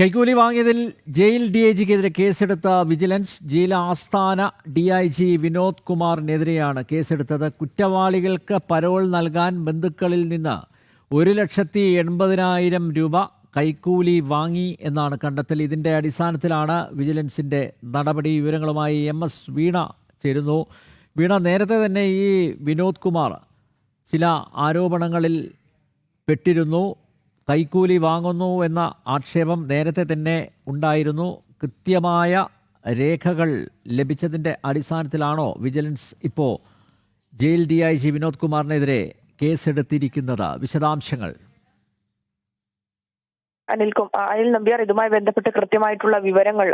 കൈക്കൂലി വാങ്ങിയതിൽ jail D I ജിക്കെതിരെ കേസെടുത്ത വിജിലൻസ് ജയിൽ ആസ്ഥാന ഡി ഐ ജി വിനോദ് കുമാറിനെതിരെയാണ് കേസെടുത്തത്. കുറ്റവാളികൾക്ക് പരോൾ നൽകാൻ ബന്ധുക്കളിൽ നിന്ന് ഒരു ലക്ഷത്തി എൺപതിനായിരം രൂപ കൈക്കൂലി വാങ്ങി എന്നാണ് കണ്ടെത്തൽ. ഇതിന്റെ അടിസ്ഥാനത്തിലാണ് വിജിലൻസിന്റെ നടപടി. വിവരങ്ങളുമായി എം എസ് വീണ ചേരുന്നു. വീണ നേരത്തെ തന്നെ ഈ വിനോദ് കുമാർ ചില ആരോപണങ്ങളിൽ പെട്ടിരുന്നു. കൈക്കൂലി വാങ്ങുന്നു എന്ന ആക്ഷേപം നേരത്തെ തന്നെ ഉണ്ടായിരുന്നു. കൃത്യമായ രേഖകൾ ലഭിച്ചതിന്റെ അടിസ്ഥാനത്തിലാണോ വിജിലൻസ് ഇപ്പോൾ jail D I G Vinod കുമാറിനെതിരെ കേസെടുത്തിരിക്കുന്നത്? വിശദാംശങ്ങൾ അനിൽകും അനിൽ നമ്പ്യാർ ഇതുമായി ബന്ധപ്പെട്ട് കൃത്യമായിട്ടുള്ള വിവരങ്ങൾ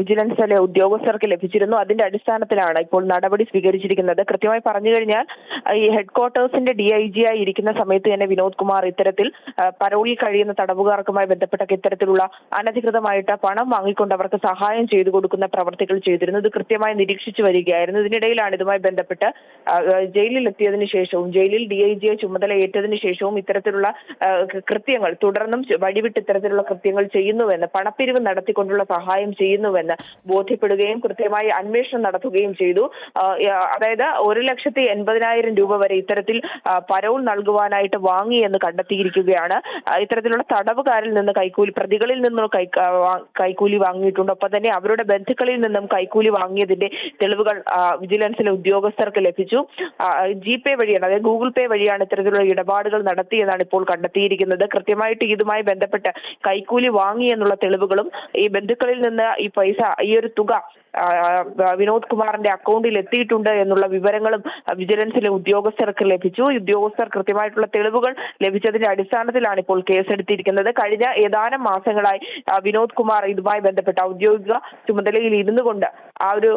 വിജിലൻസ് വിജിലൻസിലെ ഉദ്യോഗസ്ഥർക്ക് ലഭിച്ചിരുന്നു. അതിന്റെ അടിസ്ഥാനത്തിലാണ് ഇപ്പോൾ നടപടി സ്വീകരിച്ചിരിക്കുന്നത്. കൃത്യമായി പറഞ്ഞു കഴിഞ്ഞാൽ ഈ ഹെഡ് ക്വാർട്ടേഴ്സിന്റെ ഡി ഐ ജി ആയി ഇരിക്കുന്ന സമയത്ത് തന്നെ വിനോദ് കുമാർ ഇത്തരത്തിൽ പരോളിൽ കഴിയുന്ന തടവുകാർക്കുമായി ബന്ധപ്പെട്ട ഇത്തരത്തിലുള്ള അനധികൃതമായിട്ട് പണം വാങ്ങിക്കൊണ്ട് അവർക്ക് സഹായം ചെയ്തു കൊടുക്കുന്ന പ്രവർത്തികൾ ചെയ്തിരുന്നു. ഇത് കൃത്യമായി നിരീക്ഷിച്ചു വരികയായിരുന്നു. ഇതിനിടയിലാണ് ഇതുമായി ബന്ധപ്പെട്ട് ജയിലിൽ എത്തിയതിനു ശേഷവും ജയിലിൽ ഡി ഐ ജിയെ ചുമതല ഏറ്റതിനു ശേഷവും ഇത്തരത്തിലുള്ള കൃത്യങ്ങൾ തുടർന്നും വഴിവിട്ട് ഇത്തരത്തിലുള്ള കൃത്യങ്ങൾ ചെയ്യുന്നുവെന്ന് പണപ്പിരിവ് നടത്തിക്കൊണ്ടുള്ള സഹായം ചെയ്യുന്നുവെന്ന് ബോധ്യപ്പെടുകയും കൃത്യമായി അന്വേഷണം നടത്തുകയും ചെയ്തു. അതായത് ഒരു ലക്ഷത്തി എൺപതിനായിരം രൂപ വരെ ഇത്തരത്തിൽ പരവും നൽകുവാനായിട്ട് വാങ്ങി എന്ന് കണ്ടെത്തിയിരിക്കുകയാണ്. ഇത്തരത്തിലുള്ള തടവുകാരിൽ നിന്ന് കൈക്കൂലി പ്രതികളിൽ നിന്നും കൈക്കൂലി വാങ്ങിയിട്ടുണ്ട്. ഒപ്പം തന്നെ അവരുടെ ബന്ധുക്കളിൽ നിന്നും കൈക്കൂലി വാങ്ങിയതിന്റെ തെളിവുകൾ വിജിലൻസിലെ ഉദ്യോഗസ്ഥർക്ക് ലഭിച്ചു. ജി പേ വഴിയാണ് അതായത് ഗൂഗിൾ പേ വഴിയാണ് ഇത്തരത്തിലുള്ള ഇടപാടുകൾ നടത്തിയെന്നാണ് ഇപ്പോൾ കണ്ടെത്തിയിരിക്കുന്നത്. കൃത്യമായിട്ട് ഇതുമായി ബന്ധപ്പെട്ട് കൈക്കൂലി വാങ്ങി എന്നുള്ള തെളിവുകളും ഈ ബന്ധുക്കളിൽ നിന്ന് ഈ പൈസ ഈ ഒരു തുക വിനോദ് കുമാറിന്റെ അക്കൗണ്ടിൽ എത്തിയിട്ടുണ്ട് എന്നുള്ള വിവരങ്ങളും വിജിലൻസിലെ ഉദ്യോഗസ്ഥർക്ക് ലഭിച്ചു. ഉദ്യോഗസ്ഥർ കൃത്യമായിട്ടുള്ള തെളിവുകൾ ലഭിച്ചതിന്റെ അടിസ്ഥാനത്തിലാണ് ഇപ്പോൾ കേസെടുത്തിരിക്കുന്നത്. കഴിഞ്ഞ ഏതാനും മാസങ്ങളായി വിനോദ് കുമാർ ഇതുമായി ബന്ധപ്പെട്ട ഔദ്യോഗിക ചുമതലയിൽ ഇരുന്നു കൊണ്ട് ആ ഒരു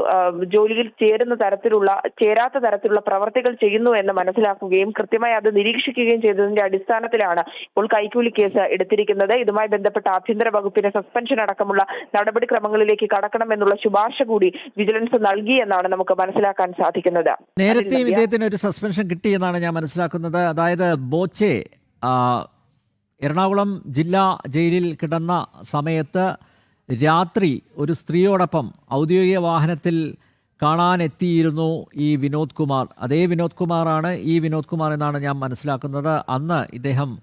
ജോലിയിൽ ചേരുന്ന തരത്തിലുള്ള ചേരാത്ത തരത്തിലുള്ള പ്രവർത്തികൾ ചെയ്യുന്നു എന്ന് മനസ്സിലാക്കുകയും കൃത്യമായി അത് നിരീക്ഷിക്കുകയും ചെയ്തതിന്റെ അടിസ്ഥാനത്തിലാണ് ഇപ്പോൾ കൈക്കൂലി കേസ് എടുത്തിരിക്കുന്നത്. ഇതുമായി ബന്ധപ്പെട്ട ആഭ്യന്തര വകുപ്പിന്റെ സസ്പെൻഷൻ അടക്കമുള്ള നടപടിക്രമങ്ങളിലേക്ക് കടക്കണം എന്നുള്ള ശുപാർശ കൂടി വിജിലൻസ് നൽകി എന്നാണ് നമുക്ക് മനസ്സിലാക്കാൻ സാധിക്കുന്നത്. നേരത്തെ ഇദ്ദേഹത്തിന് ഒരു സസ്പെൻഷൻ കിട്ടിയെന്നാണ് ഞാൻ മനസ്സിലാക്കുന്നത്. അതായത് ബോച്ചെ എറണാകുളം ജില്ലാ ജയിലിൽ കിടന്ന സമയത്ത് രാത്രി ഒരു സ്ത്രീയോടൊപ്പം ഔദ്യോഗിക വാഹനത്തിൽ കാണാനെത്തിയിരുന്നു ഈ വിനോദ് കുമാർ. അതേ വിനോദ് കുമാറാണ് ഈ വിനോദ് കുമാർ എന്നാണ് ഞാൻ മനസ്സിലാക്കുന്നത്. അന്ന് ഇദ്ദേഹം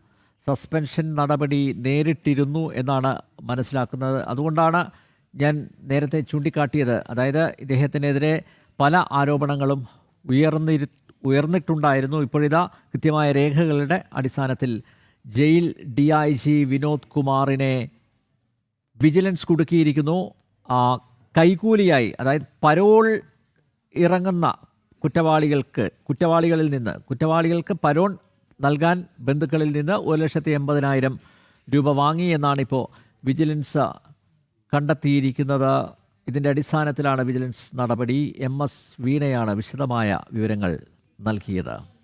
സസ്പെൻഷൻ നടപടി നേരിട്ടിരുന്നു എന്നാണ് മനസ്സിലാക്കുന്നത്. അതുകൊണ്ടാണ് ഞാൻ നേരത്തെ ചൂണ്ടിക്കാട്ടിയത്. അതായത് ഇദ്ദേഹത്തിനെതിരെ പല ആരോപണങ്ങളും ഉയർന്നിരു ഉയർന്നിട്ടുണ്ടായിരുന്നു. ഇപ്പോഴിതാ കൃത്യമായ രേഖകളുടെ അടിസ്ഥാനത്തിൽ jail D I G Vinod കുമാറിനെ വിജിലൻസ് കുടുക്കിയിരിക്കുന്നു. കൈകൂലിയായി അതായത് പരോൾ ഇറങ്ങുന്ന കുറ്റവാളികൾക്ക് കുറ്റവാളികളിൽ നിന്ന് കുറ്റവാളികൾക്ക് പരോൺ നൽകാൻ ബന്ധുക്കളിൽ നിന്ന് ഒരു ലക്ഷത്തി എൺപതിനായിരം രൂപ വാങ്ങി എന്നാണ് ഇപ്പോൾ വിജിലൻസ് കണ്ടെത്തിയിരിക്കുന്നത്. ഇതിന്റെ അടിസ്ഥാനത്തിലാണ് വിജിലൻസ് നടപടി. എം എസ് വീണയാണ് വിശദമായ വിവരങ്ങൾ നൽകിയത്.